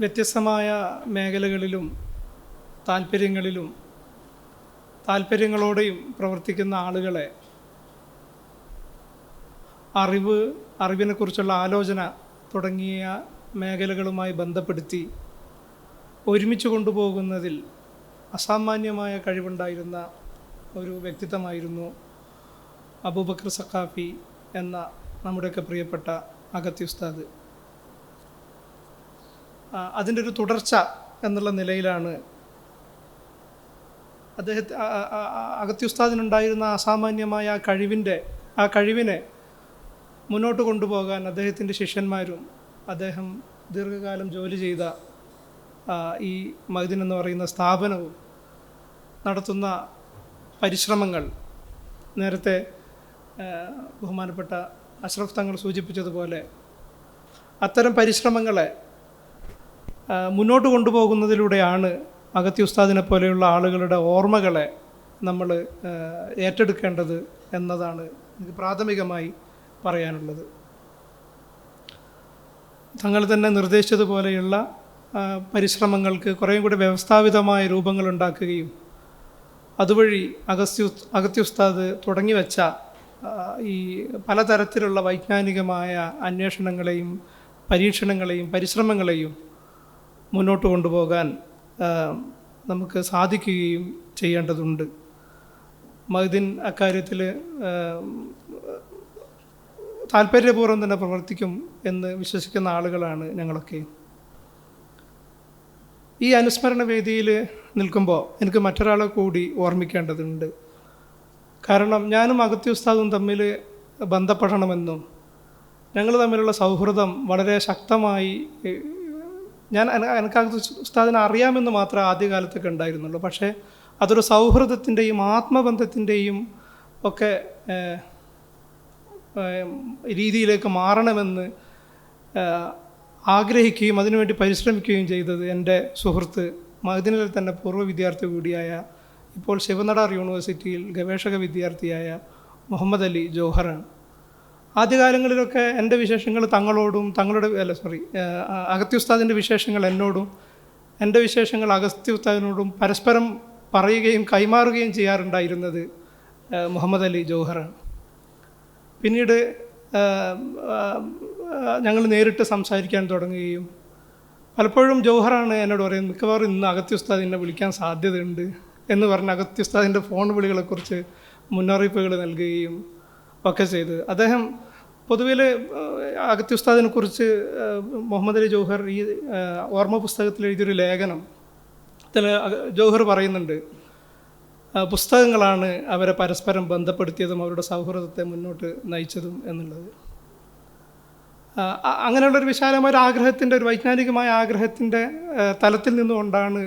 വ്യത്യസ്തമായ മേഖലകളിലും താല്പര്യങ്ങളിലും താല്പര്യങ്ങളോടെയും പ്രവർത്തിക്കുന്ന ആളുകളെ അറിവ് അറിവിനെക്കുറിച്ചുള്ള ആലോചന തുടങ്ങിയ മേഖലകളുമായി ബന്ധപ്പെടുത്തി ഒരുമിച്ച് കൊണ്ടുപോകുന്നതിൽ അസാമാന്യമായ കഴിവുണ്ടായിരുന്ന ഒരു വ്യക്തിത്വമായിരുന്നു അബൂബക്കർ സഖാഫി എന്ന നമ്മുടെയൊക്കെ പ്രിയപ്പെട്ട അഗത്തി ഉസ്താദ്. അതിന്റെ ഒരു തുടർച്ച എന്നുള്ള നിലയിലാണ് അദ്ദേഹത്തെ അഗത്യുസ്താദിനുണ്ടായിരുന്ന അസാമാന്യമായ ആ കഴിവിന്റെ ആ കഴിവിനെ മുന്നോട്ട് കൊണ്ടുപോകാൻ അദ്ദേഹത്തിന്റെ ശിഷ്യന്മാരും അദ്ദേഹം ദീർഘകാലം ജോലി ചെയ്ത ഈ മഹദിൻ എന്ന് പറയുന്ന സ്ഥാപനവും നടത്തുന്ന പരിശ്രമങ്ങൾ നേരത്തെ ബഹുമാനപ്പെട്ട അഷ്റഫ് തങ്ങൾ സൂചിപ്പിച്ചതുപോലെ അത്തരം പരിശ്രമങ്ങളെ മുന്നോട്ട് കൊണ്ടുപോകുന്നതിലൂടെയാണ് അഗത്തി ഉസ്താദിനെ പോലെയുള്ള ആളുകളുടെ ഓർമ്മകളെ നമ്മൾ ഏറ്റെടുക്കേണ്ടത് എന്നതാണ് എനിക്ക് പ്രാഥമികമായി പറയാനുള്ളത്. തങ്ങൾ തന്നെ നിർദ്ദേശിച്ചതുപോലെയുള്ള പരിശ്രമങ്ങൾക്ക് കുറേ കൂടി വ്യവസ്ഥാപിതമായ രൂപങ്ങൾ ഉണ്ടാക്കുകയും അതുവഴി അഗസ്ത്യ അഗത്യ ഉസ്താദ് തുടങ്ങി വെച്ച ഈ പലതരത്തിലുള്ള വൈജ്ഞാനികമായ അന്വേഷണങ്ങളെയും പരീക്ഷണങ്ങളെയും പരിശ്രമങ്ങളെയും മുന്നോട്ട് കൊണ്ടുപോകാൻ നമുക്ക് സാധിക്കുകയും ചെയ്യേണ്ടതുണ്ട്. മഹദിൻ അക്കാര്യത്തിൽ താല്പര്യപൂർവം തന്നെ പ്രവർത്തിക്കും എന്ന് വിശ്വസിക്കുന്ന ആളുകളാണ് ഞങ്ങളൊക്കെ. ഈ അനുസ്മരണ വേദിയിൽ നിൽക്കുമ്പോൾ എനിക്ക് മറ്റൊരാളെ കൂടി ഓർമ്മിക്കേണ്ടതുണ്ട്. കാരണം ഞാനും അഗത്യ ഉസ്താദും തമ്മിൽ ബന്ധപ്പെടണമെന്നും ഞങ്ങൾ തമ്മിലുള്ള സൗഹൃദം വളരെ ശക്തമായി ഞാൻ എനിക്കകത്ത് എനിക്ക് ഉസ്താദിനെ അറിയാമെന്ന് മാത്രമേ ആദ്യകാലത്തൊക്കെ ഉണ്ടായിരുന്നുള്ളൂ. പക്ഷേ അതൊരു സൗഹൃദത്തിന്റെയും ആത്മബന്ധത്തിന്റെയും ഒക്കെ രീതിയിലേക്ക് മാറണമെന്ന് ആഗ്രഹിക്കുകയും അതിനുവേണ്ടി പരിശ്രമിക്കുകയും ചെയ്തത് എന്റെ സുഹൃത്ത് മഹദിനിൽ തന്നെ പൂർവ വിദ്യാർത്ഥി കൂടിയായ ഇപ്പോൾ ശിവനടാർ യൂണിവേഴ്സിറ്റിയിൽ ഗവേഷക വിദ്യാർത്ഥിയായ മുഹമ്മദ് അലി ജോഹറാണ്. ആദ്യകാലങ്ങളിലൊക്കെ എന്റെ വിശേഷങ്ങൾ തങ്ങളോടും തങ്ങളുടെ അല്ല സോറി അഗത്യ ഉസ്താദിന്റെ വിശേഷങ്ങൾ എന്നോടും എന്റെ വിശേഷങ്ങൾ അഗസ്ത്യ ഉസ്താദിനോടും പരസ്പരം പറയുകയും കൈമാറുകയും ചെയ്യാറുണ്ടായിരുന്നത് മുഹമ്മദ് അലി ജോഹറാണ്. പിന്നീട് ഞങ്ങൾ നേരിട്ട് സംസാരിക്കാൻ തുടങ്ങുകയും പലപ്പോഴും ജോഹറാണ് എന്നോട് പറയുന്നത് മിക്കവാറും ഇന്ന് അഗത്യ ഉസ്താദ് എന്നെ വിളിക്കാൻ സാധ്യതയുണ്ട് എന്ന് പറഞ്ഞ് അഗത്യ ഉസ്താദിന്റെ ഫോൺ വിളികളെക്കുറിച്ച് മുന്നറിയിപ്പുകൾ നൽകുകയും ഒക്കെ ചെയ്ത്. അദ്ദേഹം പൊതുവിൽ അഗത്യ ഉസ്താദിനെ കുറിച്ച് മുഹമ്മദ് അലി ജോഹർ ഈ ഓർമ്മ പുസ്തകത്തിൽ എഴുതിയൊരു ലേഖനം അതിൽ ജോഹർ പറയുന്നുണ്ട്. പുസ്തകങ്ങളാണ് അവരെ പരസ്പരം ബന്ധപ്പെടുത്തിയതും അവരുടെ സൗഹൃദത്തെ മുന്നോട്ട് നയിച്ചതും എന്നുള്ളത്. അങ്ങനെയുള്ളൊരു വിശാലമായ ഒരു ആഗ്രഹത്തിന്റെ ഒരു വൈജ്ഞാനികമായ ആഗ്രഹത്തിന്റെ തലത്തിൽ നിന്നുകൊണ്ടാണ്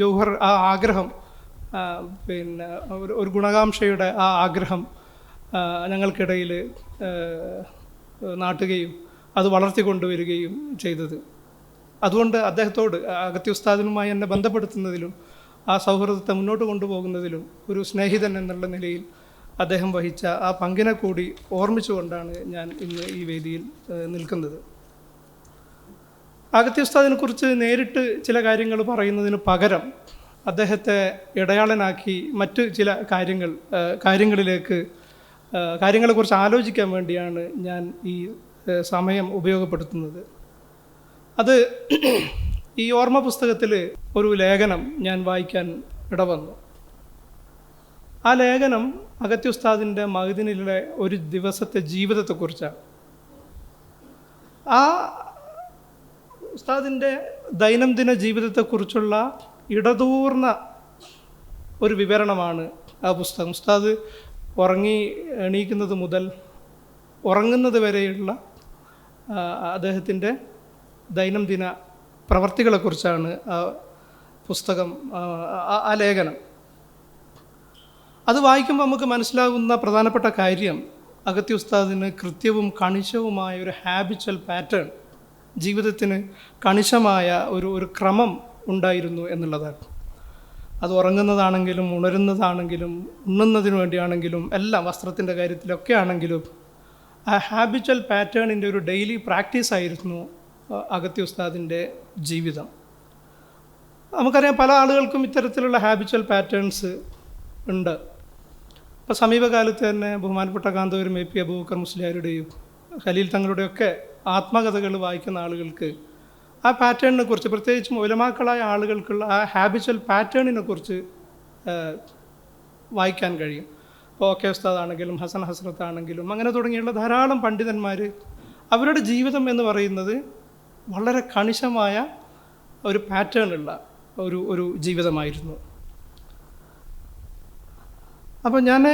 ജൗഹർ ആ ആഗ്രഹം പിന്നെ ഒരു ഗുണകാംക്ഷയുടെ ആ ആഗ്രഹം ഞങ്ങൾക്കിടയിൽ നാട്ടുകയും അത് വളർത്തി വളർത്തിക്കൊണ്ടുവരികയും ചെയ്തത്. അതുകൊണ്ട് അദ്ദേഹത്തോട് അഗത്യ ഉസ്താദിനുമായി എന്നെ ബന്ധപ്പെടുത്തുന്നതിലും ആ സൗഹൃദത്തെ മുന്നോട്ട് കൊണ്ടുപോകുന്നതിലും ഒരു സ്നേഹിതൻ എന്നുള്ള നിലയിൽ അദ്ദേഹം വഹിച്ച ആ പങ്കിനെ കൂടി ഓർമ്മിച്ചുകൊണ്ടാണ് ഞാൻ ഇന്ന് ഈ വേദിയിൽ നിൽക്കുന്നത്. അഗത്യ ഉസ്താദിനെക്കുറിച്ച് നേരിട്ട് ചില കാര്യങ്ങൾ പറയുന്നതിന് പകരം അദ്ദേഹത്തെ ഇടയാളനാക്കി മറ്റ് ചില കാര്യങ്ങൾ കാര്യങ്ങളിലേക്ക് കാര്യങ്ങളെക്കുറിച്ച് ആലോചിക്കാൻ വേണ്ടിയാണ് ഞാൻ ഈ സമയം ഉപയോഗപ്പെടുത്തുന്നത്. അത് ഈ ഓർമ്മ പുസ്തകത്തിൽ ഒരു ലേഖനം ഞാൻ വായിക്കാൻ ഇടവന്നു. ആ ലേഖനം അഗത്യുസ്താദിന്റെ മഹദിനിലെ ഒരു ദിവസത്തെ ജീവിതത്തെക്കുറിച്ചാണ്. ആ ഉസ്താദിന്റെ ദൈനംദിന ജീവിതത്തെക്കുറിച്ചുള്ള ഇടതൂർന്ന ഒരു വിവരണമാണ് ആ പുസ്തകം. ഉസ്താദ് ഉറങ്ങി എണീക്കുന്നത് മുതൽ ഉറങ്ങുന്നത് വരെയുള്ള അദ്ദേഹത്തിന്റെ ദൈനംദിന പ്രവർത്തികളെക്കുറിച്ചാണ് ആ പുസ്തകം ആ, ലേഖനം. അത് വായിക്കുമ്പോൾ നമുക്ക് മനസ്സിലാകുന്ന പ്രധാനപ്പെട്ട കാര്യം അഗത്യ ഉസ്താദിന് കൃത്യവും കണിശവുമായ ഒരു ഹാബിച്വൽ പാറ്റേൺ ജീവിതത്തിന് കണിശമായ ഒരു ഒരു ക്രമം ഉണ്ടായിരുന്നു എന്നുള്ളതാണ്. അത് ഉറങ്ങുന്നതാണെങ്കിലും ഉണരുന്നതാണെങ്കിലും ഉണ്ണുന്നതിന് വേണ്ടിയാണെങ്കിലും എല്ലാം വസ്ത്രത്തിന്റെ കാര്യത്തിലൊക്കെ ആണെങ്കിലും ആ ഹാബിച്വൽ പാറ്റേണിന്റെ ഒരു ഡെയിലി പ്രാക്ടീസ് ആയിരുന്നു അഗത്തി ഉസ്താദിന്റെ ജീവിതം. നമുക്കറിയാം പല ആളുകൾക്കും ഇത്തരത്തിലുള്ള ഹാബിച്വൽ പാറ്റേൺസ് ഉണ്ട്. ഇപ്പോൾ സമീപകാലത്ത് തന്നെ ബഹുമാനപ്പെട്ട കാന്തപുരം എ പി അബൂബക്കർ മുസ്ലിയാരുടെയും ഖലീൽ തങ്ങളുടെയൊക്കെ ആത്മകഥകൾ വായിക്കുന്ന ആളുകൾക്ക് ആ പാറ്റേണിനെ കുറിച്ച് പ്രത്യേകിച്ചും ഒലമാക്കളായ ആളുകൾക്കുള്ള ആ ഹാബിച്വൽ പാറ്റേണിനെ കുറിച്ച് വായിക്കാൻ കഴിയും. ഇപ്പോൾ ഓക്കെ ഉസ്താദാണെങ്കിലും ഹസൻ ഹസ്രത്ത് ആണെങ്കിലും അങ്ങനെ തുടങ്ങിയുള്ള ധാരാളം പണ്ഡിതന്മാർ അവരുടെ ജീവിതം എന്ന് പറയുന്നത് വളരെ കണിശമായ ഒരു പാറ്റേണുള്ള ഒരു ഒരു ജീവിതമായിരുന്നു. അപ്പോൾ ഞാൻ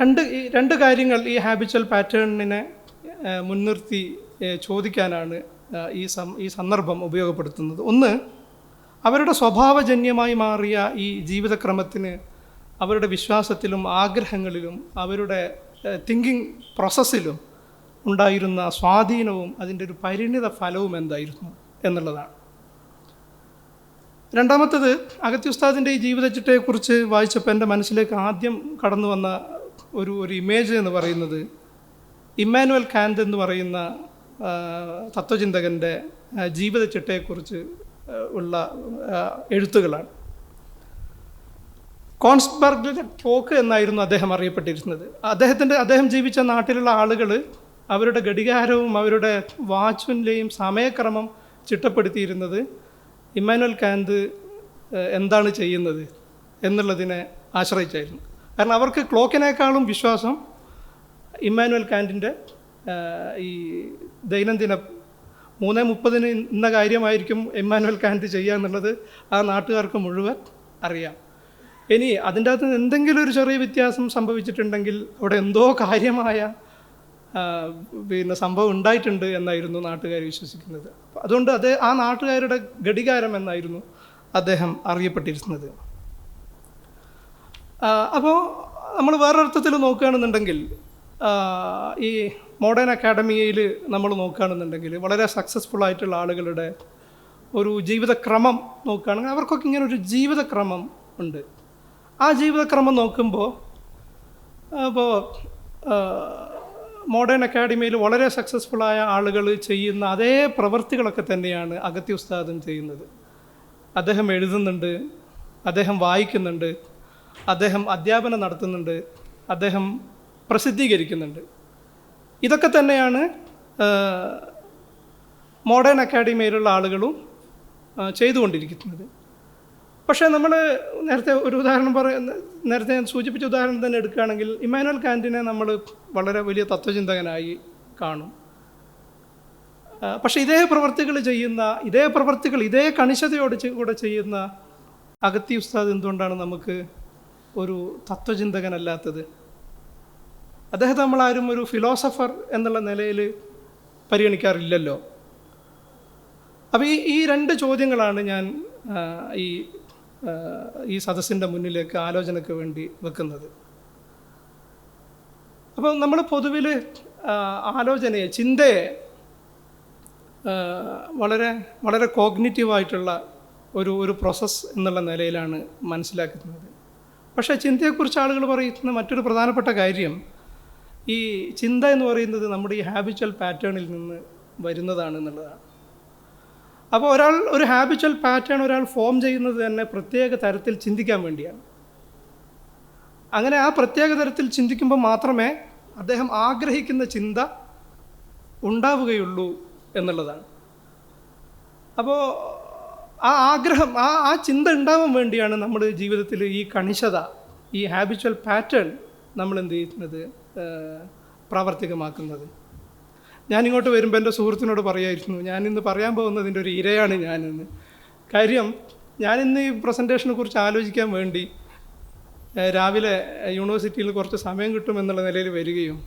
രണ്ട് രണ്ട് കാര്യങ്ങൾ ഈ ഹാബിച്വൽ പാറ്റേണിനെ മുൻനിർത്തി ചോദിക്കാനാണ് ഈ ഈ സന്ദർഭം ഉപയോഗപ്പെടുത്തുന്നത്. ഒന്ന് അവരുടെ സ്വഭാവജന്യമായി മാറിയ ഈ ജീവിതക്രമത്തിന് അവരുടെ വിശ്വാസത്തിലും ആഗ്രഹങ്ങളിലും അവരുടെ തിങ്കിങ് പ്രോസസ്സിലും ഉണ്ടായിരുന്ന സ്വാധീനവും അതിന്റെ ഒരു പരിണിത ഫലവും എന്തായിരുന്നു എന്നുള്ളതാണ്. രണ്ടാമത്തത് അഗത്തി ഉസ്താദിന്റെ ഈ ജീവിതചിട്ടയെക്കുറിച്ച് വായിച്ചപ്പോൾ എന്റെ മനസ്സിലേക്ക് ആദ്യം കടന്നു വന്ന ഒരു ഒരു ഇമേജ് എന്ന് പറയുന്നത് ഇമ്മാനുവൽ കാന്ത് എന്ന് പറയുന്ന തത്വചിന്തകന്റെ ജീവിതചിട്ടയെക്കുറിച്ച് ഉള്ള എഴുത്തുകളാണ്. കോൺസ്ബർഗിലെ ടോക്ക് എന്നായിരുന്നു അദ്ദേഹം അറിയപ്പെട്ടിരുന്നത്. അദ്ദേഹത്തിന്റെ അദ്ദേഹം ജീവിച്ച നാട്ടിലുള്ള ആളുകൾ അവരുടെ ഘടികാരവും അവരുടെ വാച്ചിന്റെയും സമയക്രമം ചിട്ടപ്പെടുത്തിയിരുന്നത് ഇമ്മാനുവൽ കാന്ത് എന്താണ് ചെയ്യുന്നത് എന്നുള്ളതിനെ ആശ്രയിച്ചായിരുന്നു. കാരണം അവർക്ക് ക്ലോക്കിനേക്കാളും വിശ്വാസം ഇമ്മാനുവൽ കാന്റിന്റെ ഈ ദൈനംദിന മൂന്ന് മുപ്പതിന് ഇന്ന കാര്യമായിരിക്കും എമ്മാനുവൽ കാന്റ് ചെയ്യുക എന്നുള്ളത് ആ നാട്ടുകാർക്ക് മുഴുവൻ അറിയാം. ഇനി അതിന്റെ അകത്ത് എന്തെങ്കിലും ഒരു ചെറിയ വ്യത്യാസം സംഭവിച്ചിട്ടുണ്ടെങ്കിൽ അവിടെ എന്തോ കാര്യമായ പിന്നെ സംഭവം ഉണ്ടായിട്ടുണ്ട് എന്നായിരുന്നു നാട്ടുകാർ വിശ്വസിക്കുന്നത്. അതുകൊണ്ട് അത് ആ നാട്ടുകാരുടെ ഘടികാരം എന്നായിരുന്നു അദ്ദേഹം അറിയപ്പെട്ടിരുന്നത്. അപ്പോൾ നമ്മൾ വേറൊരർത്ഥത്തിൽ നോക്കുകയാണെന്നുണ്ടെങ്കിൽ ഈ മോഡേൺ അക്കാഡമിയിൽ നമ്മൾ നോക്കുകയാണെന്നുണ്ടെങ്കിൽ വളരെ സക്സസ്ഫുൾ ആയിട്ടുള്ള ആളുകളുടെ ഒരു ജീവിതക്രമം നോക്കുകയാണെങ്കിൽ അവർക്കൊക്കെ ഇങ്ങനെ ഒരു ജീവിതക്രമം ഉണ്ട്. ആ ജീവിതക്രമം നോക്കുമ്പോൾ അപ്പോൾ മോഡേൺ അക്കാഡമിയിൽ വളരെ സക്സസ്ഫുള്ളായ ആളുകൾ ചെയ്യുന്ന അതേ പ്രവൃത്തികളൊക്കെ തന്നെയാണ് അഗത്തി ഉസ്താദും ചെയ്യുന്നത്. അദ്ദേഹം എഴുതുന്നുണ്ട് അദ്ദേഹം വായിക്കുന്നുണ്ട് അദ്ദേഹം അധ്യാപനം നടത്തുന്നുണ്ട് അദ്ദേഹം പ്രസിദ്ധീകരിക്കുന്നുണ്ട്. ഇതൊക്കെ തന്നെയാണ് മോഡേൺ അക്കാഡമിയിലുള്ള ആളുകളും ചെയ്തുകൊണ്ടിരിക്കുന്നത്. പക്ഷേ നമ്മൾ നേരത്തെ ഒരു ഉദാഹരണം പറ നേരത്തെ ഞാൻ സൂചിപ്പിച്ച ഉദാഹരണം തന്നെ എടുക്കുകയാണെങ്കിൽ ഇമ്മാനുവൽ കാന്റിനെ നമ്മൾ വളരെ വലിയ തത്വചിന്തകനായി കാണും. പക്ഷേ ഇതേ പ്രവർത്തികൾ ചെയ്യുന്ന ഇതേ പ്രവർത്തികൾ ഇതേ കണിശതയോട് കൂടെ ചെയ്യുന്ന അഗത്തി ഉസ്താദ് എന്തുകൊണ്ടാണ് നമുക്ക് ഒരു തത്വചിന്തകനല്ലാത്തത്? അദ്ദേഹത്തെ നമ്മളാരും ഒരു ഫിലോസഫർ എന്നുള്ള നിലയിൽ പരിഗണിക്കാറില്ലല്ലോ. അപ്പോൾ ഈ ഈ രണ്ട് ചോദ്യങ്ങളാണ് ഞാൻ ഈ ഈ സദസ്സിന്റെ മുന്നിലേക്ക് ആലോചനയ്ക്ക് വേണ്ടി വെക്കുന്നത്. അപ്പോൾ നമ്മൾ പൊതുവിൽ ആലോചനയെ ചിന്തയെ വളരെ വളരെ കോഗ്നിറ്റീവായിട്ടുള്ള ഒരു ഒരു പ്രോസസ്സ് എന്നുള്ള നിലയിലാണ് മനസ്സിലാക്കുന്നത്. പക്ഷേ ചിന്തയെക്കുറിച്ച് ആളുകൾ പറയുന്ന മറ്റൊരു പ്രധാനപ്പെട്ട കാര്യം ഈ ചിന്ത എന്ന് പറയുന്നത് നമ്മുടെ ഈ ഹാബിച്വൽ പാറ്റേണിൽ നിന്ന് വരുന്നതാണ് എന്നുള്ളതാണ്. അപ്പോൾ ഒരാൾ ഒരു ഹാബിച്വൽ പാറ്റേൺ ഒരാൾ ഫോം ചെയ്യുന്നത് തന്നെ പ്രത്യേക തരത്തിൽ ചിന്തിക്കാൻ വേണ്ടിയാണ്. അങ്ങനെ ആ പ്രത്യേക തരത്തിൽ ചിന്തിക്കുമ്പോൾ മാത്രമേ അദ്ദേഹം ആഗ്രഹിക്കുന്ന ചിന്ത ഉണ്ടാവുകയുള്ളൂ എന്നുള്ളതാണ്. അപ്പോൾ ആ ആഗ്രഹം ആ ആ ചിന്ത ഉണ്ടാവാൻ വേണ്ടിയാണ് നമ്മുടെ ജീവിതത്തിൽ ഈ കണിശത ഈ ഹാബിച്വൽ പാറ്റേൺ നമ്മൾ എന്ത് ചെയ്യുന്നത്? പ്രാവർത്തികമാക്കുന്നത്. ഞാനിങ്ങോട്ട് വരുമ്പോൾ എന്റെ സുഹൃത്തിനോട് പറയായിരുന്നു ഞാനിന്ന് പറയാൻ പോകുന്നതിന്റെ ഒരു ഇരയാണ് ഞാനിന്ന്. കാര്യം ഞാനിന്ന് ഈ പ്രസന്റേഷനെ കുറിച്ച് ആലോചിക്കാൻ വേണ്ടി രാവിലെ യൂണിവേഴ്സിറ്റിയിൽ കുറച്ച് സമയം കിട്ടുമെന്നുള്ള നിലയിൽ വരികയും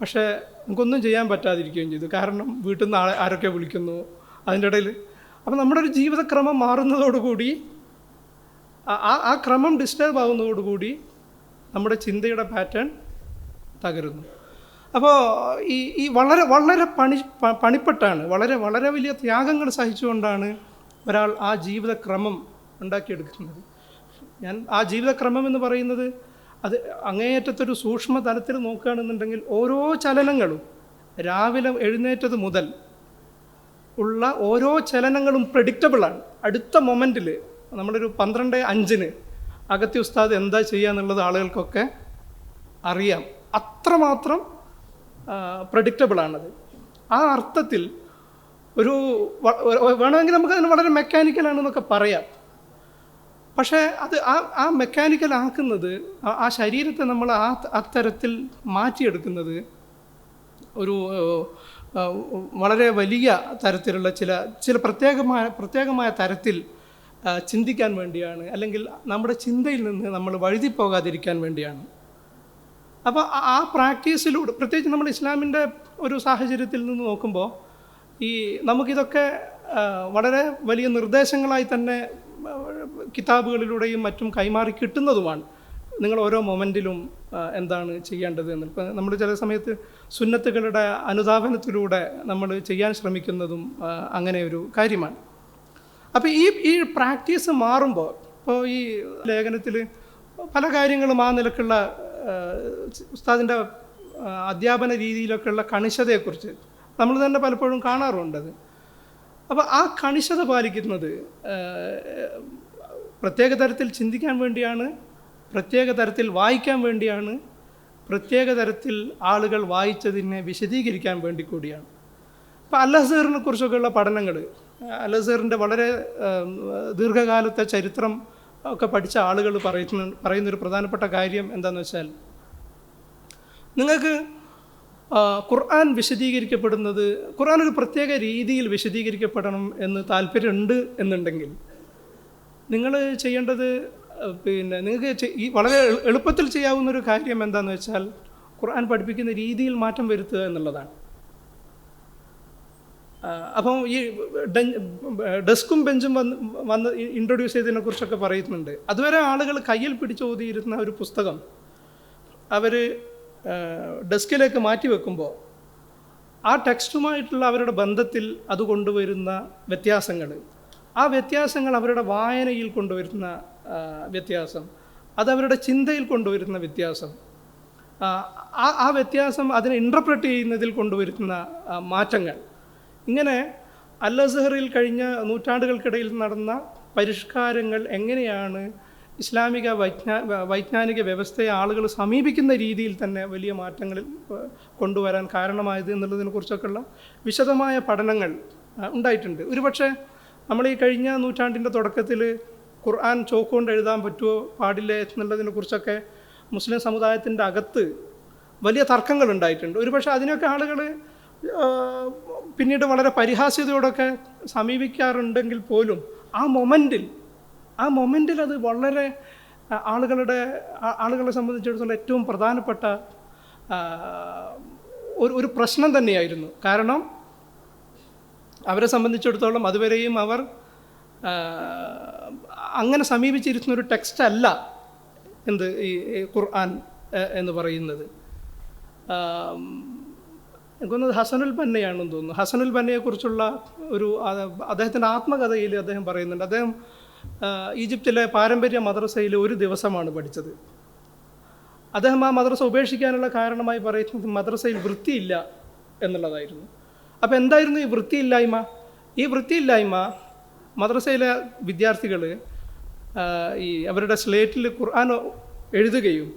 പക്ഷേ നമുക്കൊന്നും ചെയ്യാൻ പറ്റാതിരിക്കുകയും ചെയ്തു. കാരണം വീട്ടിൽ നിന്ന് ആരൊക്കെ വിളിക്കുന്നു അതിന്റെ ഇടയിൽ. അപ്പം നമ്മുടെ ഒരു ജീവിതക്രമം മാറുന്നതോടുകൂടി ആ ആ ക്രമം ഡിസ്റ്റർബ് ആവുന്നതോടുകൂടി നമ്മുടെ ചിന്തയുടെ പാറ്റേൺ തകരുന്നു. അപ്പോൾ ഈ ഈ വളരെ വളരെ പണി പണിപ്പെട്ടാണ് വളരെ വളരെ വലിയ ത്യാഗങ്ങൾ സഹിച്ചുകൊണ്ടാണ് ഒരാൾ ആ ജീവിതക്രമം ഉണ്ടാക്കിയെടുക്കുന്നത്. ഞാൻ ആ ജീവിതക്രമം എന്ന് പറയുന്നത് അത് അങ്ങേയറ്റത്തൊരു സൂക്ഷ്മ തലത്തിൽ നോക്കുകയാണെന്നുണ്ടെങ്കിൽ ഓരോ ചലനങ്ങളും രാവിലെ എഴുന്നേറ്റത് മുതൽ ഉള്ള ഓരോ ചലനങ്ങളും പ്രഡിക്റ്റബിളാണ് അടുത്ത മൊമെന്റിൽ നമ്മളൊരു പന്ത്രണ്ട് അഞ്ചിന് അകത്തി ഉസ്താദ് എന്താ ചെയ്യുക എന്നുള്ളത് ആളുകൾക്കൊക്കെ അറിയാം. അത്രമാത്രം പ്രഡിക്റ്റബിളാണത് ആ അർത്ഥത്തിൽ ഒരു വേണമെങ്കിൽ നമുക്ക് അതിന് വളരെ മെക്കാനിക്കലാണെന്നൊക്കെ പറയാം. പക്ഷേ അത് ആ ആ മെക്കാനിക്കൽ ആക്കുന്നത് ആ- ശരീരത്തെ നമ്മൾ ആ അത്തരത്തിൽ മാറ്റിയെടുക്കുന്നത് ഒരു വളരെ വലിയ തരത്തിലുള്ള ചില ചില പ്രത്യേകമായ പ്രത്യേകമായ തരത്തിൽ ചിന്തിക്കാൻ വേണ്ടിയാണ്. അല്ലെങ്കിൽ നമ്മുടെ ചിന്തയിൽ നിന്ന് നമ്മൾ വഴുതിപ്പോകാതിരിക്കാൻ വേണ്ടിയാണ്. അപ്പോൾ ആ- പ്രാക്ടീസിലൂടെ പ്രത്യേകിച്ച് നമ്മൾ ഇസ്ലാമിന്റെ ഒരു സാഹചര്യത്തിൽ നിന്ന് നോക്കുമ്പോൾ ഈ നമുക്കിതൊക്കെ വളരെ വലിയ നിർദ്ദേശങ്ങളായി തന്നെ കിതാബുകളിലൂടെയും മറ്റും കൈമാറി കിട്ടുന്നതുമാണ്. നിങ്ങൾ ഓരോ മൊമെന്റിലും എന്താണ് ചെയ്യേണ്ടത് എന്ന്. ഇപ്പം നമ്മൾ ചില സമയത്ത് സുന്നത്തുകളുടെ അനുധാപനത്തിലൂടെ നമ്മൾ ചെയ്യാൻ ശ്രമിക്കുന്നതും അങ്ങനെ ഒരു കാര്യമാണ്. അപ്പോൾ ഈ ഈ പ്രാക്ടീസ് മാറുമ്പോൾ ഇപ്പോൾ ഈ ലേഖനത്തിൽ പല കാര്യങ്ങളും ആ നിലക്കുള്ള ഉസ്താദിന്റെ അധ്യാപന രീതിയിലൊക്കെയുള്ള കണിശതയെക്കുറിച്ച് നമ്മൾ തന്നെ പലപ്പോഴും കാണാറുണ്ടത് അപ്പോൾ ആ കണിശത പാലിക്കുന്നത് പ്രത്യേക തരത്തിൽ ചിന്തിക്കാൻ വേണ്ടിയാണ് പ്രത്യേക തരത്തിൽ വായിക്കാൻ വേണ്ടിയാണ് പ്രത്യേക തരത്തിൽ ആളുകൾ വായിച്ചതിനെ വിശദീകരിക്കാൻ വേണ്ടി കൂടിയാണ്. അപ്പോൾ അല്ലസറിനെ കുറിച്ചൊക്കെയുള്ള പഠനങ്ങൾ അല്ലസറിന്റെ വളരെ ദീർഘകാലത്തെ ചരിത്രം ഒക്കെ പഠിച്ച ആളുകൾ പറയുന്ന പറയുന്നൊരു പ്രധാനപ്പെട്ട കാര്യം എന്താണെന്ന് വെച്ചാൽ നിങ്ങൾക്ക് ഖുർആൻ വിശദീകരിക്കപ്പെടുന്നത് ഖുർആൻ ഒരു പ്രത്യേക രീതിയിൽ വിശദീകരിക്കപ്പെടണം എന്ന് താല്പര്യമുണ്ട് എന്നുണ്ടെങ്കിൽ നിങ്ങൾ ചെയ്യേണ്ടത് പിന്നെ നിങ്ങൾക്ക് ഈ വളരെ എളുപ്പത്തിൽ ചെയ്യാവുന്ന ഒരു കാര്യം എന്താണെന്ന് വെച്ചാൽ ഖുർആൻ പഠിപ്പിക്കുന്ന രീതിയിൽ മാറ്റം വരുത്തുക എന്നുള്ളതാണ്. അപ്പം ഈ ഡെസ്കും ബെഞ്ചും വന്ന് വന്ന് ഇൻട്രൊഡ്യൂസ് ചെയ്തതിനെ കുറിച്ചൊക്കെ പറയുന്നുണ്ട്. അതുവരെ ആളുകൾ കയ്യിൽ പിടിച്ചോതിയിരുന്ന ഒരു പുസ്തകം അവർ ഡെസ്കിലേക്ക് മാറ്റി വെക്കുമ്പോൾ ആ ടെക്സ്റ്റുമായിട്ടുള്ള അവരുടെ ബന്ധത്തിൽ അത് കൊണ്ടുവരുന്ന വ്യത്യാസങ്ങൾ ആ വ്യത്യാസങ്ങൾ അവരുടെ വായനയിൽ കൊണ്ടുവരുന്ന വ്യത്യാസം അത് അവരുടെ ചിന്തയിൽ കൊണ്ടുവരുന്ന വ്യത്യാസം ആ, ആ വ്യത്യാസം അതിനെ ഇന്റർപ്രറ്റ് ചെയ്യുന്നതിൽ കൊണ്ടുവരുന്ന മാറ്റങ്ങൾ. ഇങ്ങനെ അൽ അസഹറിൽ കഴിഞ്ഞ നൂറ്റാണ്ടുകൾക്കിടയിൽ നടന്ന പരിഷ്കാരങ്ങൾ എങ്ങനെയാണ് ഇസ്ലാമിക വൈജ്ഞാ വൈജ്ഞാനിക വ്യവസ്ഥയെ ആളുകൾ സമീപിക്കുന്ന രീതിയിൽ തന്നെ വലിയ മാറ്റങ്ങളിൽ കൊണ്ടുവരാൻ കാരണമായത് എന്നുള്ളതിനെക്കുറിച്ചൊക്കെയുള്ള വിശദമായ പഠനങ്ങൾ ഉണ്ടായിട്ടുണ്ട്. ഒരുപക്ഷെ നമ്മൾ ഈ കഴിഞ്ഞ നൂറ്റാണ്ടിന്റെ തുടക്കത്തിൽ ഖുർആൻ ചോക്കുകൊണ്ട് എഴുതാൻ പറ്റുമോ പാടില്ലേ എന്നുള്ളതിനെക്കുറിച്ചൊക്കെ മുസ്ലിം സമുദായത്തിന്റെ അകത്ത് വലിയ തർക്കങ്ങൾ ഉണ്ടായിട്ടുണ്ട്. ഒരുപക്ഷെ അതിനൊക്കെ ആളുകൾ പിന്നീട് വളരെ പരിഹാസ്യതയോടൊക്കെ സമീപിക്കാറുണ്ടെങ്കിൽ പോലും ആ മൊമെന്റിൽ ആ മൊമെന്റിൽ അത് വളരെ ആളുകളുടെ ആളുകളെ സംബന്ധിച്ചിടത്തോളം ഏറ്റവും പ്രധാനപ്പെട്ട ഒരു ഒരു പ്രശ്നം തന്നെയായിരുന്നു. കാരണം അവരെ സംബന്ധിച്ചിടത്തോളം അതുവരെയും അവർ അങ്ങനെ സമീപിച്ചിരുന്ന ഒരു ടെക്സ്റ്റ് അല്ല എന്ത് ഈ ഖുർആൻ എന്ന് പറയുന്നത്. എനിക്കൊന്നത് ഹസനുൽ ബന്നയാണെന്ന് തോന്നുന്നു. ഹസനുൽ ബന്നയെക്കുറിച്ചുള്ള ഒരു അദ്ദേഹത്തിന്റെ ആത്മകഥയിൽ അദ്ദേഹം പറയുന്നുണ്ട്. അദ്ദേഹം ഈജിപ്തിലെ പാരമ്പര്യ മദ്രസയിൽ ഒരു ദിവസമാണ് പഠിച്ചത്. അദ്ദേഹം ആ മദ്രസ ഉപേക്ഷിക്കാനുള്ള കാരണമായി പറയുന്നത് മദ്രസയിൽ വൃത്തിയില്ല എന്നുള്ളതായിരുന്നു. അപ്പോൾ എന്തായിരുന്നു ഈ വൃത്തിയില്ലായ്മ? ഈ വൃത്തിയില്ലായ്മ മദ്രസയിലെ വിദ്യാർത്ഥികൾ ഈ അവരുടെ സ്ലേറ്റിൽ ഖുർആൻ എഴുതുകയും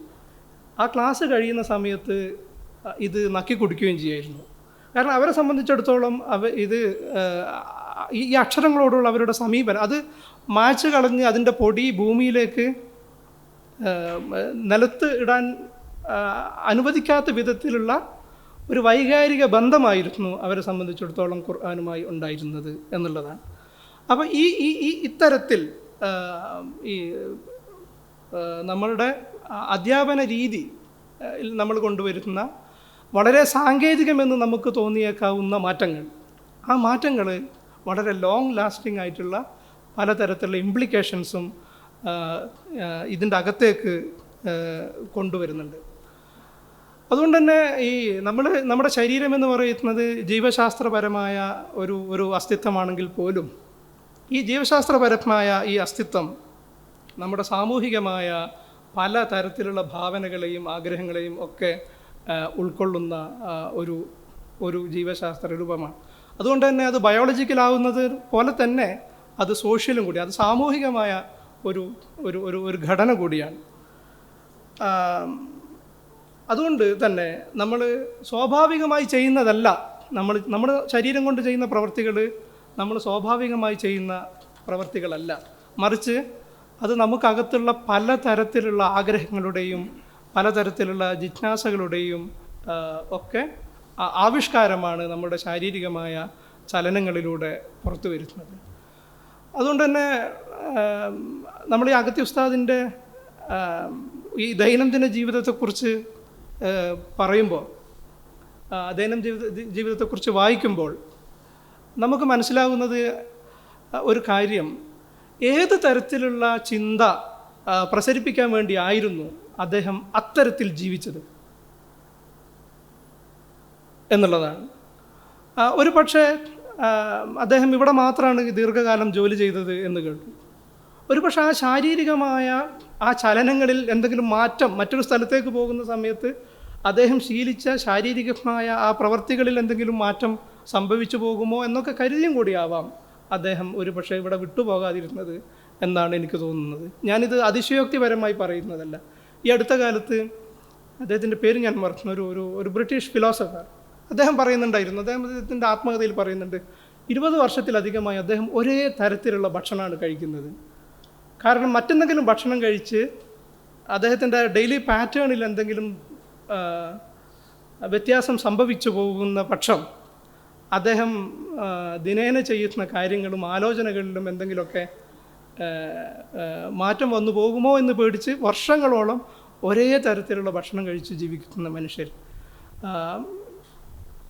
ആ ക്ലാസ് കഴിയുന്ന സമയത്ത് ഇത് നക്കി കുടിക്കുകയും ചെയ്യായിരുന്നു കാരണം അവരെ സംബന്ധിച്ചിടത്തോളം അവ ഇത് ഈ അക്ഷരങ്ങളോടുള്ള അവരുടെ സമീപനം അത് മായ്ച്ചു കളഞ്ഞ് അതിന്റെ പൊടി ഭൂമിയിലേക്ക് നിലത്ത് ഇടാൻ അനുവദിക്കാത്ത വിധത്തിലുള്ള ഒരു വൈകാരിക ബന്ധമായിരുന്നു അവരെ സംബന്ധിച്ചിടത്തോളം ഖുർആാനുമായി ഉണ്ടായിരുന്നത് എന്നുള്ളതാണ്. അപ്പോൾ ഈ ഈ ഈ ഇത്തരത്തിൽ ഈ നമ്മളുടെ അധ്യാപന രീതി നമ്മൾ കൊണ്ടുവരുന്ന വളരെ സാങ്കേതികമെന്ന് നമുക്ക് തോന്നിയേക്കാവുന്ന മാറ്റങ്ങൾ. ആ മാറ്റങ്ങൾ വളരെ ലോങ് ലാസ്റ്റിംഗ് ആയിട്ടുള്ള പലതരത്തിലുള്ള ഇംപ്ലിക്കേഷൻസും ഇതിന്റെ അകത്തേക്ക് കൊണ്ടുവരുന്നുണ്ട്. അതുകൊണ്ട് തന്നെ ഈ നമ്മൾ നമ്മുടെ ശരീരം എന്ന് പറയുന്നത് ജീവശാസ്ത്രപരമായ ഒരു ഒരു അസ്തിത്വമാണെങ്കിൽ പോലും ഈ ജീവശാസ്ത്രപരമായ ഈ അസ്തിത്വം നമ്മുടെ സാമൂഹികമായ പല തരത്തിലുള്ള ഭാവനകളെയും ആഗ്രഹങ്ങളെയും ഒക്കെ ഉൾക്കൊള്ളുന്ന ഒരു ഒരു ജീവശാസ്ത്ര രൂപമാണ്. അതുകൊണ്ട് തന്നെ അത് ബയോളജിക്കലാവുന്നത് പോലെ തന്നെ അത് സോഷ്യലും കൂടി അത് സാമൂഹികമായ ഒരു ഒരു ഒരു ഒരു ഘടന കൂടിയാണ്. അതുകൊണ്ട് തന്നെ നമ്മൾ സ്വാഭാവികമായി ചെയ്യുന്നതല്ല നമ്മൾ നമ്മുടെ ശരീരം കൊണ്ട് ചെയ്യുന്ന പ്രവർത്തികൾ നമ്മൾ സ്വാഭാവികമായി ചെയ്യുന്ന പ്രവർത്തികളല്ല. മറിച്ച് അത് നമുക്കകത്തുള്ള പല തരത്തിലുള്ള ആഗ്രഹങ്ങളുടെയും പലതരത്തിലുള്ള ജിജ്ഞാസകളുടെയും ഒക്കെ ആവിഷ്കാരമാണ് നമ്മുടെ ശാരീരികമായ ചലനങ്ങളിലൂടെ പുറത്തു വരുന്നത് അതുകൊണ്ട് തന്നെ നമ്മൾ ഈ അഗത്തി ഉസ്താദിന്റെ ഈ ദൈനംദിന ജീവിതത്തെക്കുറിച്ച് പറയുമ്പോൾ ദൈനം ജീവിത ജീവിതത്തെക്കുറിച്ച് വായിക്കുമ്പോൾ നമുക്ക് മനസ്സിലാകുന്നത് ഒരു കാര്യം. ഏത് തരത്തിലുള്ള ചിന്ത പ്രസരിപ്പിക്കാൻ വേണ്ടി ആയിരുന്നു അദ്ദേഹം അത്തരത്തിൽ ജീവിച്ചത്. എന്നുള്ളതാണ്. ഒരു പക്ഷേ അദ്ദേഹം ഇവിടെ മാത്രമാണ് ദീർഘകാലം ജോലി ചെയ്തത് എന്ന് കേട്ടു. ഒരു പക്ഷേ ആ ശാരീരികമായ ആ ചലനങ്ങളിൽ എന്തെങ്കിലും മാറ്റം മറ്റൊരു സ്ഥലത്തേക്ക് പോകുന്ന സമയത്ത് അദ്ദേഹം ശീലിച്ച ശാരീരികമായ ആ പ്രവർത്തികളിൽ എന്തെങ്കിലും മാറ്റം സംഭവിച്ചു പോകുമോ എന്നൊക്കെ കരുതിയും കൂടിയാവാം അദ്ദേഹം ഒരു പക്ഷേ ഇവിടെ വിട്ടുപോകാതിരുന്നത് എന്നാണ് എനിക്ക് തോന്നുന്നത്. ഞാനിത് അതിശയോക്തിപരമായി പറയുന്നതല്ല. ഈ അടുത്ത കാലത്ത് അദ്ദേഹത്തിന്റെ പേര് ഞാൻ മറക്കുന്ന. ഒരു ഒരു ഒരു ബ്രിട്ടീഷ് ഫിലോസഫർ അദ്ദേഹം പറയുന്നുണ്ടായിരുന്നു അദ്ദേഹം അദ്ദേഹത്തിന്റെ ആത്മകഥയിൽ പറയുന്നുണ്ട് ഇരുപത് വർഷത്തിലധികമായി അദ്ദേഹം ഒരേ തരത്തിലുള്ള ഭക്ഷണമാണ് കഴിക്കുന്നത്. കാരണം മറ്റെന്തെങ്കിലും ഭക്ഷണം കഴിച്ച് അദ്ദേഹത്തിന്റെ ഡെയിലി പാറ്റേണിൽ എന്തെങ്കിലും വ്യത്യാസം സംഭവിച്ചു പോകുന്ന പക്ഷം അദ്ദേഹം ദിനേന ചെയ്യുന്ന കാര്യങ്ങളും ആലോചനകളിലും എന്തെങ്കിലുമൊക്കെ മാറ്റം വന്നു പോകുമോ എന്ന് പേടിച്ച് വർഷങ്ങളോളം ഒരേ തരത്തിലുള്ള ഭക്ഷണം കഴിച്ച് ജീവിക്കുന്ന മനുഷ്യർ.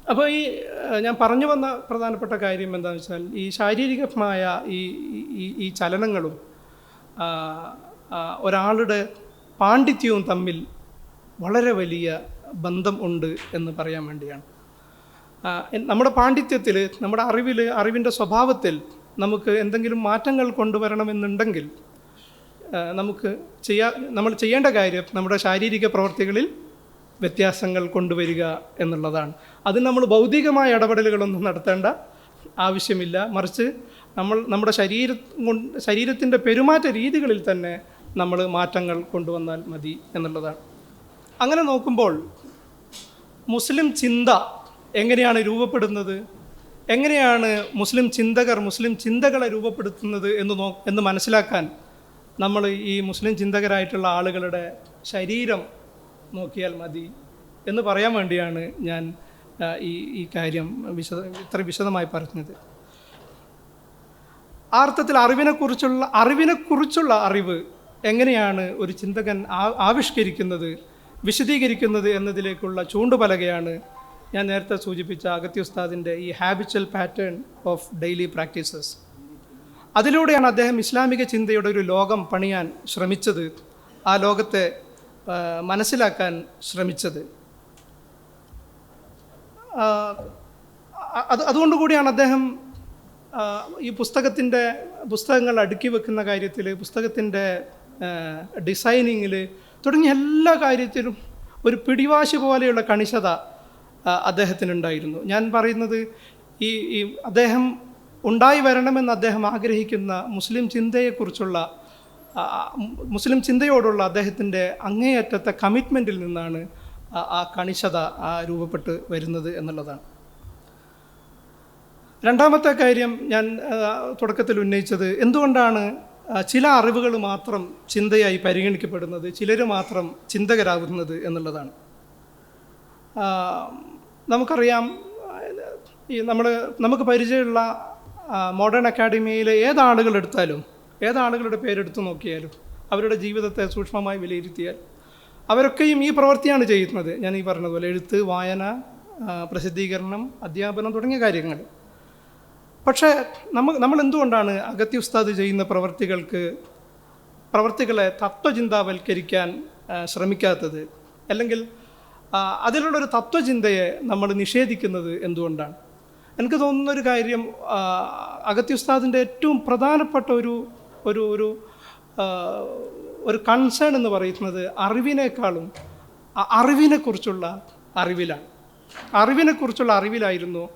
അപ്പോൾ ഈ ഞാൻ പറഞ്ഞു വന്ന പ്രധാനപ്പെട്ട കാര്യം എന്താണെന്ന് വെച്ചാൽ ഈ ശാരീരികമായ ഈ ഈ- ചലനങ്ങളും ഒരാളുടെ പാണ്ഡിത്യവും തമ്മിൽ വളരെ വലിയ ബന്ധം ഉണ്ട് എന്ന് പറയാൻ വേണ്ടിയാണ്. നമ്മുടെ പാണ്ഡിത്യത്തിൽ നമ്മുടെ അറിവിൽ അറിവിന്റെ സ്വഭാവത്തിൽ നമുക്ക് എന്തെങ്കിലും മാറ്റങ്ങൾ കൊണ്ടുവരണമെന്നുണ്ടെങ്കിൽ നമുക്ക് ചെയ്യാ നമ്മൾ ചെയ്യേണ്ട കാര്യം നമ്മുടെ ശാരീരിക പ്രവർത്തികളിൽ വ്യത്യാസങ്ങൾ കൊണ്ടുവരിക എന്നുള്ളതാണ്. അത് നമ്മൾ ഭൗതികമായ ഇടപെടലുകളൊന്നും നടത്തേണ്ട ആവശ്യമില്ല. മറിച്ച് നമ്മൾ നമ്മുടെ ശരീര ശരീരത്തിന്റെ പെരുമാറ്റ രീതികളിൽ തന്നെ നമ്മൾ മാറ്റങ്ങൾ കൊണ്ടുവന്നാൽ മതി എന്നുള്ളതാണ്. അങ്ങനെ നോക്കുമ്പോൾ മുസ്ലിം ചിന്ത എങ്ങനെയാണ് രൂപപ്പെടുന്നത്? എങ്ങനെയാണ് മുസ്ലിം ചിന്തകർ മുസ്ലിം ചിന്തകളെ രൂപപ്പെടുത്തുന്നത് എന്ന് നോ എന്ന് മനസ്സിലാക്കാൻ നമ്മൾ ഈ മുസ്ലിം ചിന്തകരായിട്ടുള്ള ആളുകളുടെ ശരീരം നോക്കിയാൽ മതി എന്ന് പറയാൻ വേണ്ടിയാണ് ഞാൻ ഈ ഈ കാര്യം വിശദ ഇത്ര വിശദമായി പറഞ്ഞത്. ആ അർത്ഥത്തിൽ അറിവിനെക്കുറിച്ചുള്ള അറിവിനെക്കുറിച്ചുള്ള അറിവ് എങ്ങനെയാണ് ഒരു ചിന്തകൻ ആവിഷ്കരിക്കുന്നത് വിശദീകരിക്കുന്നത് എന്നതിലേക്കുള്ള ചൂണ്ടുപലകയാണ് ഞാൻ നേരത്തെ സൂചിപ്പിച്ച അഗത്യ ഉസ്താദിന്റെ ഈ habitual pattern of daily practices അതിലൂടെയാണ് അദ്ദേഹം ഇസ്ലാമിക ചിന്തയുടെ ഒരു ലോകം പണിയാൻ ശ്രമിച്ചത് ആ ലോകത്തെ മനസ്സിലാക്കാൻ ശ്രമിച്ചത്. അത് അതുകൊണ്ട് കൂടിയാണ് അദ്ദേഹം ഈ പുസ്തകത്തിന്റെ പുസ്തകങ്ങൾ അടുക്കി വെക്കുന്ന കാര്യത്തിൽ പുസ്തകത്തിന്റെ ഡിസൈനിങ്ങിൽ തുടങ്ങിയ എല്ലാ കാര്യത്തിലും ഒരു പിടിവാശി പോലെയുള്ള കണിശത അദ്ദേഹത്തിനുണ്ടായിരുന്നു. ഞാൻ പറയുന്നത് ഈ ഈ അദ്ദേഹം ഉണ്ടായി വരണമെന്ന് അദ്ദേഹം ആഗ്രഹിക്കുന്ന മുസ്ലിം ചിന്തയെക്കുറിച്ചുള്ള മുസ്ലിം ചിന്തയോടുള്ള അദ്ദേഹത്തിന്റെ അങ്ങേയറ്റത്തെ കമ്മിറ്റ്മെന്റിൽ നിന്നാണ് ആ- കണിശത രൂപപ്പെട്ട് വരുന്നത് എന്നുള്ളതാണ്. രണ്ടാമത്തെ കാര്യം ഞാൻ തുടക്കത്തിൽ ഉന്നയിച്ചത് എന്തുകൊണ്ടാണ് ചില അറിവുകൾ മാത്രം ചിന്തയായി പരിഗണിക്കപ്പെടുന്നത് ചിലർ മാത്രം ചിന്തകരാകുന്നത് എന്നുള്ളതാണ്. നമുക്കറിയാം ഈ നമ്മൾ നമുക്ക് പരിചയമുള്ള മോഡേൺ അക്കാഡമിയിലെ ഏതാളുകൾ എടുത്താലും ഏതാളുകളുടെ പേരെടുത്ത് നോക്കിയാലും അവരുടെ ജീവിതത്തെ സൂക്ഷ്മമായി വിലയിരുത്തിയാൽ അവരൊക്കെയും ഈ പ്രവൃത്തിയാണ് ചെയ്യുന്നത്. ഞാൻ ഈ പറഞ്ഞതുപോലെ എഴുത്ത് വായന പ്രസിദ്ധീകരണം അധ്യാപനം തുടങ്ങിയ കാര്യങ്ങൾ. പക്ഷേ നമ്മൾ നമ്മൾ എന്തുകൊണ്ടാണ് അഗത്തി ഉസ്താദ് ചെയ്യുന്ന പ്രവർത്തികൾക്ക് പ്രവർത്തികളെ തത്വചിന്താവൽക്കരിക്കാൻ ശ്രമിക്കാത്തത്? അല്ലെങ്കിൽ അതിലുള്ളൊരു തത്വചിന്തയെ നമ്മൾ നിഷേധിക്കുന്നത് എന്തുകൊണ്ടാണ്? എനിക്ക് തോന്നുന്ന ഒരു കാര്യം അഗത്യുസ്താദിന്റെ ഏറ്റവും പ്രധാനപ്പെട്ട ഒരു ഒരു ഒരു ഒരു കൺസേൺ എന്ന് പറയുന്നത് അറിവിനേക്കാളും അറിവിനെക്കുറിച്ചുള്ള അറിവിലാണ്. അറിവിനെക്കുറിച്ചുള്ള അറിവിലായിരുന്നു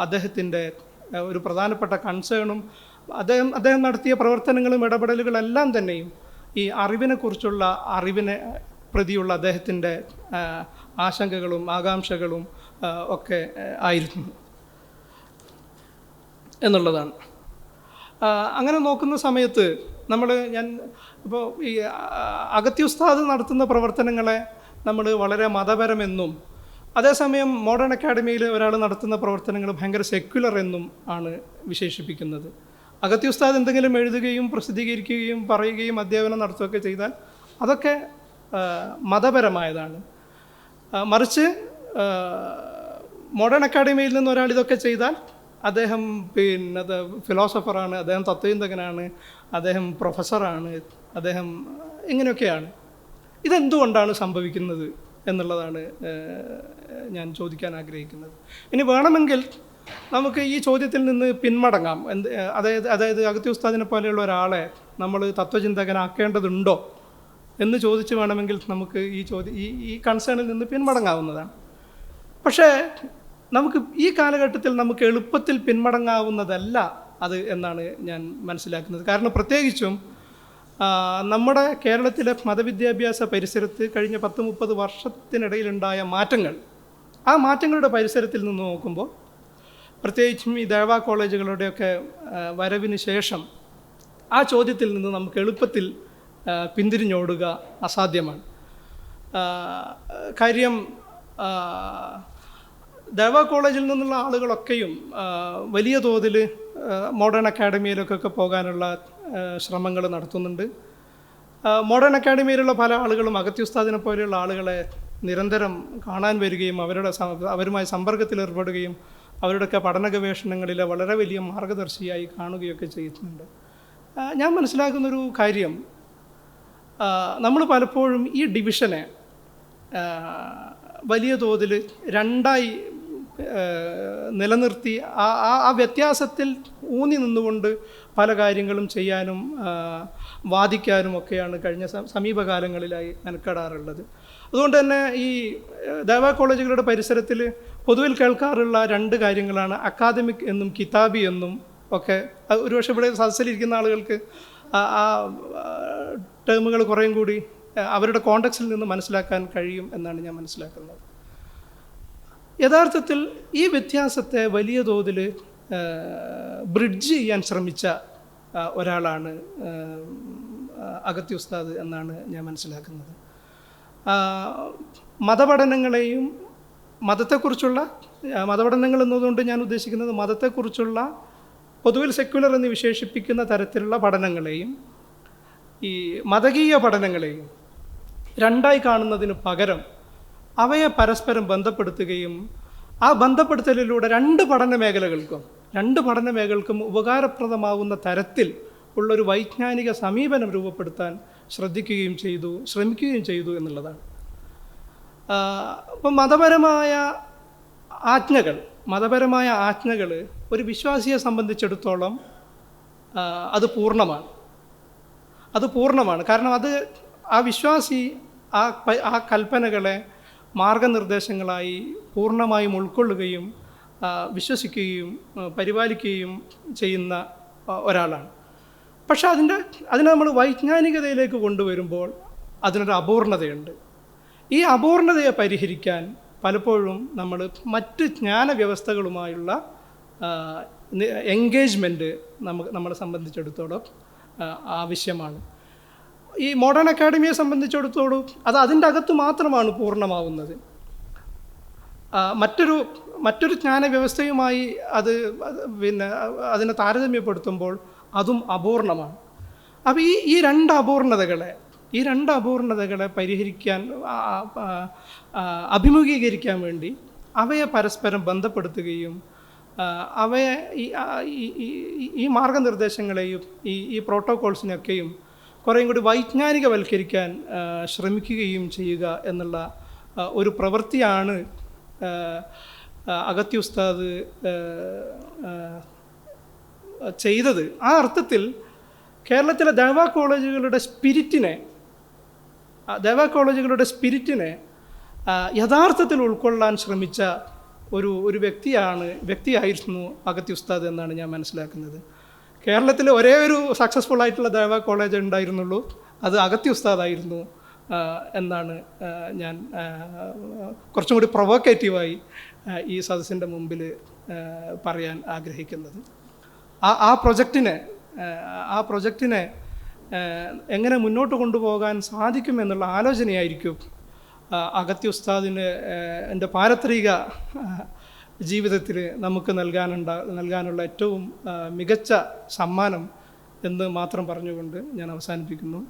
അദ്ദേഹത്തിന്റെ ഒരു പ്രധാനപ്പെട്ട കൺസേണും അദ്ദേഹം അദ്ദേഹം നടത്തിയ പ്രവർത്തനങ്ങളും ഇടപെടലുകളെല്ലാം തന്നെയും ഈ അറിവിനെക്കുറിച്ചുള്ള അറിവിനെ പ്രതിയുള്ള അദ്ദേഹത്തിന്റെ ആശങ്കകളും ആകാംക്ഷകളും ഒക്കെ ആയിരുന്നു. എന്നുള്ളതാണ്. അങ്ങനെ നോക്കുന്ന സമയത്ത് നമ്മൾ ഞാൻ ഇപ്പോൾ ഈ അഗത്യുസ്താദ് നടത്തുന്ന പ്രവർത്തനങ്ങളെ നമ്മൾ വളരെ മതപരമെന്നും അതേസമയം മോഡേൺ അക്കാഡമിയിൽ ഒരാൾ നടത്തുന്ന പ്രവർത്തനങ്ങൾ ഭയങ്കര സെക്യുലർ എന്നും ആണ് വിശേഷിപ്പിക്കുന്നത്. അഗത്യുസ്താദ് എന്തെങ്കിലും എഴുതുകയും പ്രസിദ്ധീകരിക്കുകയും പറയുകയും അധ്യാപനം നടത്തുകയൊക്കെ ചെയ്താൽ അതൊക്കെ മതപരമായതാണ്. മറിച്ച് മോഡേൺ അക്കാഡമിയിൽ നിന്ന് ഒരാൾ ഇതൊക്കെ ചെയ്താൽ അദ്ദേഹം പിന്നെ ഫിലോസഫറാണ് അദ്ദേഹം തത്വചിന്തകനാണ് അദ്ദേഹം പ്രൊഫസറാണ് അദ്ദേഹം ഇങ്ങനെയൊക്കെയാണ്. ഇതെന്തുകൊണ്ടാണ് സംഭവിക്കുന്നത് എന്നുള്ളതാണ് ഞാൻ ചോദിക്കാൻ ആഗ്രഹിക്കുന്നത്. ഇനി വേണമെങ്കിൽ നമുക്ക് ഈ ചോദ്യത്തിൽ നിന്ന് പിന്മടങ്ങാം. എന്ത് അതായത് അതായത് അഗത്തി ഉസ്താദിനെ പോലെയുള്ള ഒരാളെ നമ്മൾ തത്വചിന്തകനാക്കേണ്ടതുണ്ടോ? എന്ന് ചോദിച്ച് വേണമെങ്കിൽ നമുക്ക് ഈ ചോദ്യം ഈ ഈ കൺസേണിൽ നിന്ന് പിന്മടങ്ങാവുന്നതാണ്. പക്ഷേ നമുക്ക് ഈ കാലഘട്ടത്തിൽ നമുക്ക് എളുപ്പത്തിൽ പിന്മടങ്ങാവുന്നതല്ല അത് എന്നാണ് ഞാൻ മനസ്സിലാക്കുന്നത്. കാരണം പ്രത്യേകിച്ചും നമ്മുടെ കേരളത്തിലെ മതവിദ്യാഭ്യാസ പരിസരത്ത് കഴിഞ്ഞ പത്ത് മുപ്പത് വർഷത്തിനിടയിലുണ്ടായ മാറ്റങ്ങൾ ആ മാറ്റങ്ങളുടെ പരിസരത്തിൽ നിന്ന് നോക്കുമ്പോൾ പ്രത്യേകിച്ചും ഈ ദേവ കോളേജുകളുടെയൊക്കെ വരവിന് ശേഷം ആ ചോദ്യത്തിൽ നിന്ന് നമുക്ക് എളുപ്പത്തിൽ പിന്തിരിഞ്ഞോടുക അസാധ്യമാണ്. കാര്യം ദേവ കോളേജിൽ നിന്നുള്ള ആളുകളൊക്കെയും വലിയ തോതിൽ മോഡേൺ അക്കാഡമിയിലൊക്കെ പോകാനുള്ള ശ്രമങ്ങൾ നടത്തുന്നുണ്ട്. മോഡേൺ അക്കാഡമിയിലുള്ള പല ആളുകളും അഗത്യുസ്താദിനെ പോലെയുള്ള ആളുകളെ നിരന്തരം കാണാൻ വരികയും അവരുടെ അവരുമായി സമ്പർക്കത്തിൽ ഏർപ്പെടുകയും അവരുടെയൊക്കെ പഠന ഗവേഷണങ്ങളിലെ വളരെ വലിയ മാർഗദർശിയായി കാണുകയൊക്കെ ചെയ്യുന്നുണ്ട് ഞാൻ മനസ്സിലാക്കുന്നൊരു കാര്യം നമ്മൾ പലപ്പോഴും ഈ ഡിവിഷനെ വലിയ തോതിൽ രണ്ടായി നിലനിർത്തി ആ ആ- വ്യത്യാസത്തിൽ ഊന്നി നിന്നുകൊണ്ട് പല കാര്യങ്ങളും ചെയ്യാനും വാദിക്കാനും ഒക്കെയാണ് കഴിഞ്ഞ സമീപകാലങ്ങളിലായി മെനക്കെടാറുള്ളത്. അതുകൊണ്ട് തന്നെ ഈ ദേവ കോളേജുകളുടെ പരിസരത്തിൽ പൊതുവിൽ കേൾക്കാറുള്ള രണ്ട് കാര്യങ്ങളാണ് അക്കാദമിക് എന്നും കിതാബി എന്നും ഒക്കെ. ഒരുപക്ഷെ ഇവിടെ സദസ്സിലിരിക്കുന്ന ആളുകൾക്ക് ആ ടേമുകൾ കുറേയും കൂടി അവരുടെ കോണ്ടക്സിൽ നിന്ന് മനസ്സിലാക്കാൻ കഴിയും എന്നാണ് ഞാൻ മനസ്സിലാക്കുന്നത്. യഥാർത്ഥത്തിൽ ഈ വ്യത്യാസത്തെ വലിയ തോതിൽ ബ്രിഡ്ജ് ചെയ്യാൻ ശ്രമിച്ച ഒരാളാണ് അഗത്തി ഉസ്താദ് എന്നാണ് ഞാൻ മനസ്സിലാക്കുന്നത്. മതപഠനങ്ങളെയും മതത്തെക്കുറിച്ചുള്ള മതപഠനങ്ങൾ എന്നതുകൊണ്ട് ഞാൻ ഉദ്ദേശിക്കുന്നത് മതത്തെക്കുറിച്ചുള്ള പൊതുവിൽ സെക്യുലർ എന്ന് വിശേഷിപ്പിക്കുന്ന തരത്തിലുള്ള പഠനങ്ങളെയും ഈ മതകീയ പഠനങ്ങളെയും രണ്ടായി കാണുന്നതിന് പകരം അവയെ പരസ്പരം ബന്ധപ്പെടുത്തുകയും ആ ബന്ധപ്പെടുത്തലിലൂടെ രണ്ട് പഠന മേഖലകൾക്കും രണ്ട് പഠന മേഖലകൾക്കും ഉപകാരപ്രദമാവുന്ന തരത്തിൽ ഉള്ളൊരു വൈജ്ഞാനിക സമീപനം രൂപപ്പെടുത്താൻ ശ്രദ്ധിക്കുകയും ചെയ്തു ശ്രമിക്കുകയും ചെയ്തു എന്നുള്ളതാണ്. ഇപ്പം മതപരമായ ആജ്ഞകൾ മതപരമായ ആജ്ഞകൾ ഒരു വിശ്വാസിയെ സംബന്ധിച്ചിടത്തോളം അത് പൂർണമാണ്. അത് പൂർണമാണ്. കാരണം അത് ആ വിശ്വാസി ആ ആ കൽപ്പനകളെ മാർഗനിർദ്ദേശങ്ങളായി പൂർണമായും ഉൾക്കൊള്ളുകയും വിശ്വസിക്കുകയും പരിപാലിക്കുകയും ചെയ്യുന്ന ഒരാളാണ്. പക്ഷേ അതിന്റെ അതിനെ നമ്മൾ വൈജ്ഞാനികതയിലേക്ക് കൊണ്ടുവരുമ്പോൾ അതിനൊരു അപൂർണതയുണ്ട്. ഈ അപൂർണതയെ പരിഹരിക്കാൻ പലപ്പോഴും നമ്മൾ മറ്റ് ജ്ഞാന വ്യവസ്ഥകളുമായുള്ള എൻഗേജ്മെന്റ് നമുക്ക് നമ്മളെ സംബന്ധിച്ചിടത്തോളം ആവശ്യമാണ്. ഈ മോഡേൺ അക്കാഡമിയെ സംബന്ധിച്ചിടത്തോളം അത് അതിന്റെ അകത്ത് മാത്രമാണ് പൂർണമാവുന്നത്. മറ്റൊരു മറ്റൊരു ജ്ഞാന വ്യവസ്ഥയുമായി അത് പിന്നെ അതിനെ താരതമ്യപ്പെടുത്തുമ്പോൾ അതും അപൂർണമാണ്. അപ്പോൾ ഈ ഈ രണ്ട് അപൂർണതകളെ ഈ രണ്ട് അപൂർണതകളെ പരിഹരിക്കാൻ അഭിമുഖീകരിക്കാൻ വേണ്ടി അവയെ പരസ്പരം ബന്ധപ്പെടുത്തുകയും അവയെ ഈ മാർഗനിർദ്ദേശങ്ങളെയും ഈ ഈ പ്രോട്ടോകോൾസിനെയൊക്കെയും കുറേയും കൂടി വൈജ്ഞാനികവൽക്കരിക്കാൻ ശ്രമിക്കുകയും ചെയ്യുക എന്നുള്ള ഒരു പ്രവൃത്തിയാണ് അഗത്തി ഉസ്താദ് ചെയ്തത്. ആ അർത്ഥത്തിൽ കേരളത്തിലെ ദേവ കോളേജുകളുടെ സ്പിരിറ്റിനെ ദേവാ കോളേജുകളുടെ സ്പിരിറ്റിനെ യഥാർത്ഥത്തിൽ ഉൾക്കൊള്ളാൻ ശ്രമിച്ച ഒരു ഒരു വ്യക്തിയാണ് വ്യക്തിയായിരുന്നു അഗത്തി ഉസ്താദ് എന്നാണ് ഞാൻ മനസ്സിലാക്കുന്നത്. കേരളത്തിൽ ഒരേ ഒരു സക്സസ്ഫുൾ ആയിട്ടുള്ള ദേവ കോളേജ് ഉണ്ടായിരുന്നുള്ളൂ. അത് അഗത്തി ഉസ്താദായിരുന്നു എന്നാണ് ഞാൻ കുറച്ചും കൂടി പ്രൊവോക്കേറ്റീവായി ഈ സദസ്സിന്റെ മുമ്പിൽ പറയാൻ ആഗ്രഹിക്കുന്നത്. ആ ആ പ്രൊജക്റ്റിനെ ആ പ്രൊജക്റ്റിനെ എങ്ങനെ മുന്നോട്ട് കൊണ്ടുപോകാൻ സാധിക്കും എന്നുള്ള ആലോചനയായിരിക്കും ആ, അഗത്തി ഉസ്താദിന് എന്റെ പാരത്രിക ജീവിതത്തിൽ നമുക്ക് നൽകാനുണ്ട നൽകാനുള്ള ഏറ്റവും മികച്ച സമ്മാനം എന്ന് മാത്രം പറഞ്ഞുകൊണ്ട് ഞാൻ അവസാനിപ്പിക്കുന്നു.